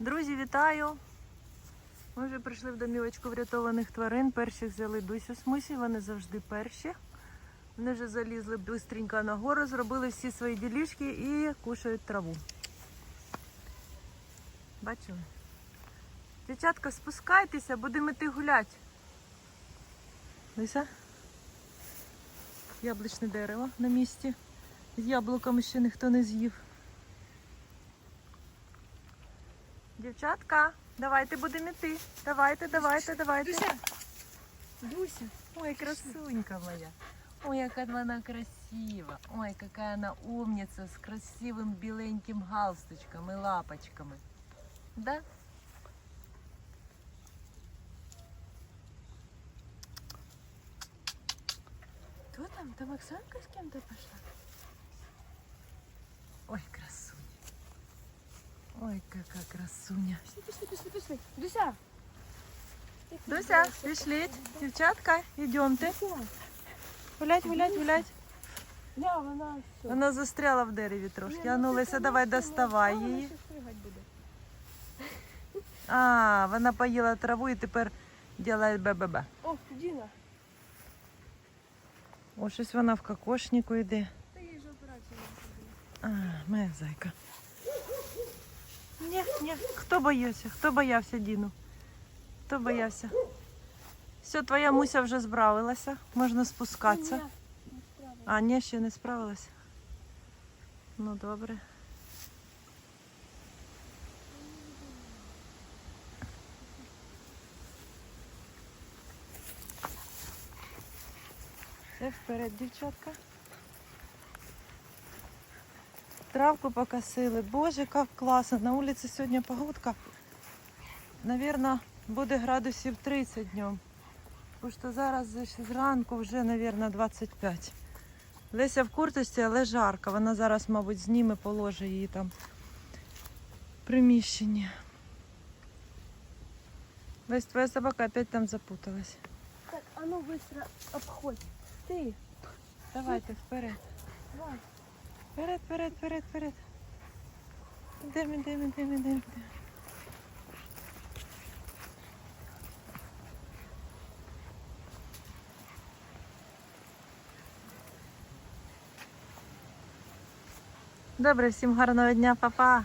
Друзі, вітаю! Ми вже прийшли в домівочку врятованих тварин. Перших взяли Дусю з Мусі, вони завжди перші. Вони вже залізли бистренько на гору, зробили всі свої ділішки і кушають траву. Бачили? Дівчатка, спускайтеся, будемо йти гуляти. Лися? Яблучне дерево на місці. З яблуками ще ніхто не з'їв. Дівчатка, давайте будемо йти. Давайте, давайте, давайте. Дуся! Дуся! Ой, красунька моя. Ой, яка вона красива. Ой, какая она умница с красивым беленьким галстучком и лапочками. Да? Кто там? Там Оксанка с кем-то пошла? Ой. Ой, какая красуня. Пішли, пішли, пішли, пішли. Дуся! Дуся, пішліть. Дівчатка, йдемте. Гулять, гулять, гулять. Ля, вона все. Вона застряла в дереві трошки. А ну, Леся, давай доставай її. А, вона поїла траву і тепер робить БББ. О, Діна! О, щось вона в кокошнику йде. Та їй ж операція А, моя зайка. Ні, ні. Хто боявся? Хто боявся Діну? Хто боявся? Все, твоя муся вже справилася. Можна спускатися. А, ні, ще не справилася. Ну, добре. Все вперед, дівчатка. Травку покосили. Боже, як класно. На вулиці сьогодні погодка. Навірно, буде градусів 30 днем. Бо що зараз зранку вже, навірно, 25. Леся в курточці, але жарко. Вона зараз, мабуть, зніме, положить її там в приміщенні. Лесь, твоя собака опять там запуталась. Так, а ну быстро обходь. Ти, Давайте вперед. давай. Вперед, вперед, вперед, вперед. Ідемо, ідемо, ідемо, ідемо. Добре, всім гарного дня, папа.